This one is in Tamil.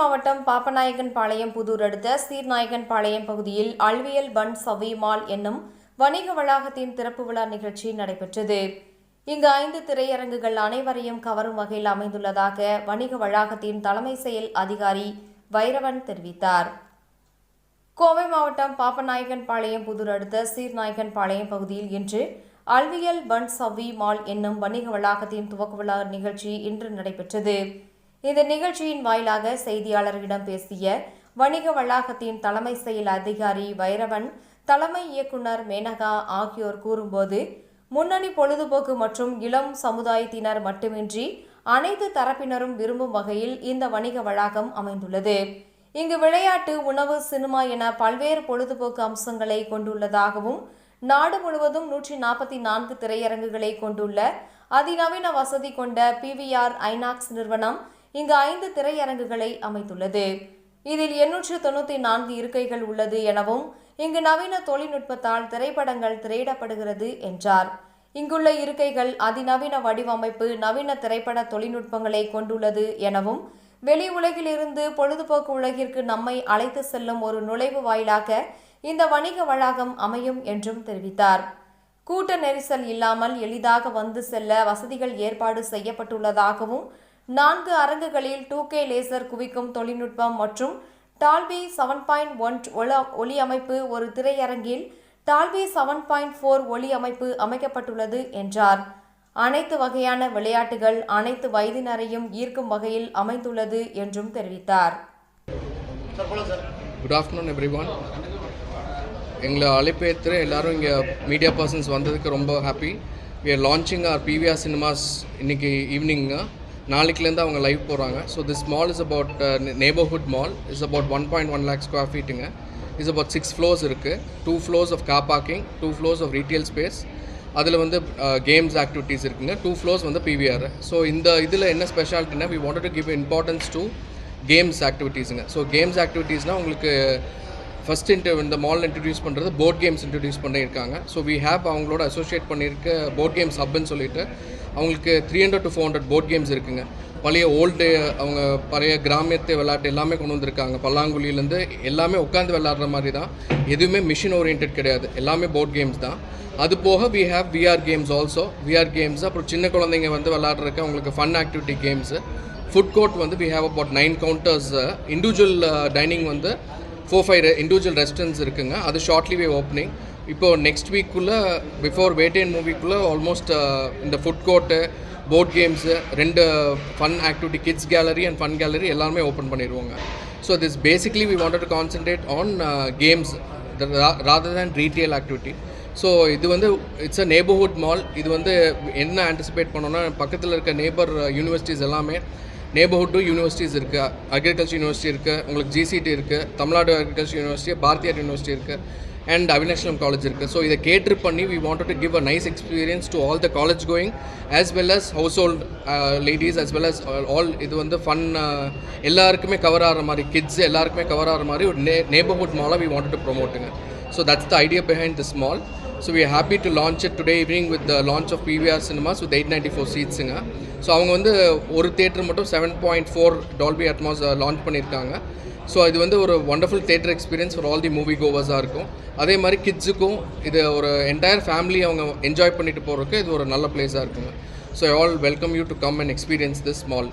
மாவட்டம் பாப்பநாயகன் பாளையம் புதூர் அடுத்த சீர்நாயகன் பாளையம் பகுதியில் அல்வியல் பன் சவிமால் என்னும் வணிக வளாகத்தின் திறப்பு விழா நிகழ்ச்சி நடைபெற்றது. இங்கு ஐந்து திரையரங்குகள் அனைவரையும் கவரும் வகையில் அமைந்துள்ளதாக வணிக வளாகத்தின் தலைமை செயல் அதிகாரி வைரவன் தெரிவித்தார். கோவை மாவட்டம் பாப்பநாயகன் பாளையம் புதூர் அடுத்த சீர்நாயகன் பாளையம் பகுதியில் இன்று அல்வியல் பன் சவி மால் என்னும் வணிக வளாகத்தின் துவக்க விழா நிகழ்ச்சி இன்று நடைபெற்றது. இந்த நிகழ்ச்சியின் வாயிலாக செய்தியாளர்களிடம் பேசிய வணிக வளாகத்தின் தலைமை செயல் அதிகாரி வைரவன் தலைமை இயக்குனர் மேனகா ஆகியோர் கூறும்போது முன்னணி பொழுதுபோக்கு மற்றும் இளம் சமுதாயத்தினர் மட்டுமின்றி அனைத்து தரப்பினரும் விரும்பும் வகையில் இந்த வணிக வளாகம் அமைந்துள்ளது. இங்கு விளையாட்டு உணவு சினிமா என பல்வேறு பொழுதுபோக்கு அம்சங்களை கொண்டுள்ளதாகவும் நாடு முழுவதும் நூற்றி நாற்பத்தி நான்கு திரையரங்குகளை கொண்டுள்ள அதிநவீன வசதி கொண்ட பிவிஆர் ஐநாக்ஸ் நிறுவனம் இங்கு ஐந்து திரையரங்குகளை அமைத்துள்ளது. இதில் எண்ணூற்று தொண்ணூற்றி நான்கு இருக்கைகள் உள்ளது எனவும் இங்கு நவீன தொழில்நுட்பத்தால் திரைப்படங்கள் திரையிடப்படுகிறது என்றார். இங்குள்ள இருக்கைகள் அதிநவீன வடிவமைப்பு நவீன திரைப்பட தொழில்நுட்பங்களை கொண்டுள்ளது எனவும் வெளி உலகிலிருந்து பொழுதுபோக்கு உலகிற்கு நம்மை அழைத்து செல்லும் ஒரு நுழைவு வாயிலாக இந்த வணிக வளாகம் அமையும் என்றும் தெரிவித்தார். கூட்ட நெரிசல் இல்லாமல் எளிதாக வந்து செல்ல வசதிகள் ஏற்பாடு செய்யப்பட்டுள்ளதாகவும் நான்கு அரங்குகளில் டூ கே லேசர் குவிக்கும் தொழில்நுட்பம் மற்றும் டால்பி செவன் பாயிண்ட் ஒன் ஒளி அமைப்பு ஒரு திரையரங்கில் டால்பி செவன் பாயிண்ட் ஃபோர் ஒளி அமைப்பு அமைக்கப்பட்டுள்ளது என்றார். அனைத்து வகையான விளையாட்டுகள் அனைத்து வயதினரையும் ஈர்க்கும் வகையில் அமைந்துள்ளது என்றும் தெரிவித்தார். குட் ஆஃப்டர்நூன் எவ்ரி ஒன் எங்களை அழைப்பேற்று எல்லாரும் இங்கே மீடியா பர்சன்ஸ் வந்ததுக்கு ரொம்ப happy we are launching our PVR cinemas இன்னைக்கு ஈவினிங்க நாளைக்குலேருந்து அவங்க லைவ் போகிறாங்க so this mall is about neighbourhood mall is about one point one lakh square ஃபீட்டுங்க is about six floors இருக்குது two floors of car parking two floors of retail space அதில் வந்து கேம்ஸ் ஆக்டிவிட்டீஸ் இருக்குங்க. டூ ஃப்ளோர்ஸ் வந்து பிவிஆர் ஸோ இந்த இதில் என்ன ஸ்பெஷாலிட்டினா we wanted to give importance to games ஆக்டிவிட்டீஸுங்க so games ஆக்டிவிட்டீஸ்னால் உங்களுக்கு ஃபஸ்ட் இன்டர் இந்த மால் இன்ட்ரடியூஸ் பண்ணுறது போர்ட் கேம்ஸ் இன்ட்ரடியூஸ் பண்ணியிருக்காங்க. ஸோ வி ஹேப் அவங்களோட அசோசியேட் பண்ணியிருக்க போர்ட் கேம்ஸ் ஹப்னு சொல்லிட்டு அவங்களுக்கு three hundred to four hundred board games இருக்குங்க. பழைய ஓல்டு அவங்க பழைய கிராமியத்து விளையாட்டு எல்லாமே கொண்டு வந்திருக்காங்க. பல்லாங்குழியிலேருந்து எல்லாமே உட்காந்து விளையாடுற மாதிரி தான். எதுவுமே மிஷின் ஓரியன்ட் கிடையாது. எல்லாமே போர்ட் கேம்ஸ் தான். அது போக we have VR games also VR games அப்புறம் சின்ன குழந்தைங்க வந்து விளாட்றதுக்கு அவங்களுக்கு fun activity games food court வந்து we have about nine counters individual dining வந்து ஃபோர் ஃபைவ் இண்டிவிஜுவல் ரெஸ்டாரண்ட்ஸ் இருக்குங்க. அது ஷார்ட்லி வே ஓப்பனிங் இப்போது நெக்ஸ்ட் வீக்குள்ளே பிஃபோர் வேட்டேன் மூவிக்குள்ளே ஆல்மோஸ்ட் இந்த ஃபுட் கோர்ட்டு போர்ட் கேம்ஸு ரெண்டு fun activity kids gallery and fun gallery எல்லாருமே open பண்ணிடுவோங்க so this basically we wanted to concentrate on games rather than retail activity so இது வந்து இட்ஸ் அ நேபர்ஹுட் மால் இது வந்து என்ன ஆன்டிசிபேட் பண்ணோன்னா பக்கத்தில் இருக்க நேபர் யூனிவர்சிட்டிஸ் எல்லாமே நேபர்ஹுட்டும் யூனிவர்சிட்டிஸ் இருக்குது அக்ரிகல்ச்சர் யூனிவர்சிட்டி இருக்குது உங்களுக்கு ஜிசிடி இருக்குது Tamil Nadu agriculture university Bharathiar university இருக்குது அண்ட் அவினாஷ்லம் காலேஜ் இருக்குது ஸோ இதை கேட்ரு பண்ணி we wanted to give a nice experience to all the college going as well as household ladies as well as all இது வந்து ஃபன் எல்லாருக்குமே கவர் ஆகிற மாதிரி கிட்ஸ் எல்லாருக்குமே கவர் ஆகிற மாதிரி ஒரு நே நேபர்ஹுட் மாலாக we wanted to ப்ரொமோட்டுங்க so that's the idea behind this mall so we happy to launch it today evening with the launch of PVR cinemas with eight ninety four சீட்ஸுங்க so அவங்க வந்து ஒரு தேட்டர் மட்டும் seven point four Dolby Atmos launch பண்ணியிருக்காங்க. ஸோ இது வந்து ஒரு wonderful theatre experience for all the movie கோவர்ஸாக இருக்கும். அதே மாதிரி கிட்ஸுக்கும் இது ஒரு என்டையர் ஃபேமிலி அவங்க என்ஜாய் பண்ணிட்டு போகிறதுக்கு இது ஒரு நல்ல பிளேஸாக இருக்குங்க. So I all welcome you to come and experience this mall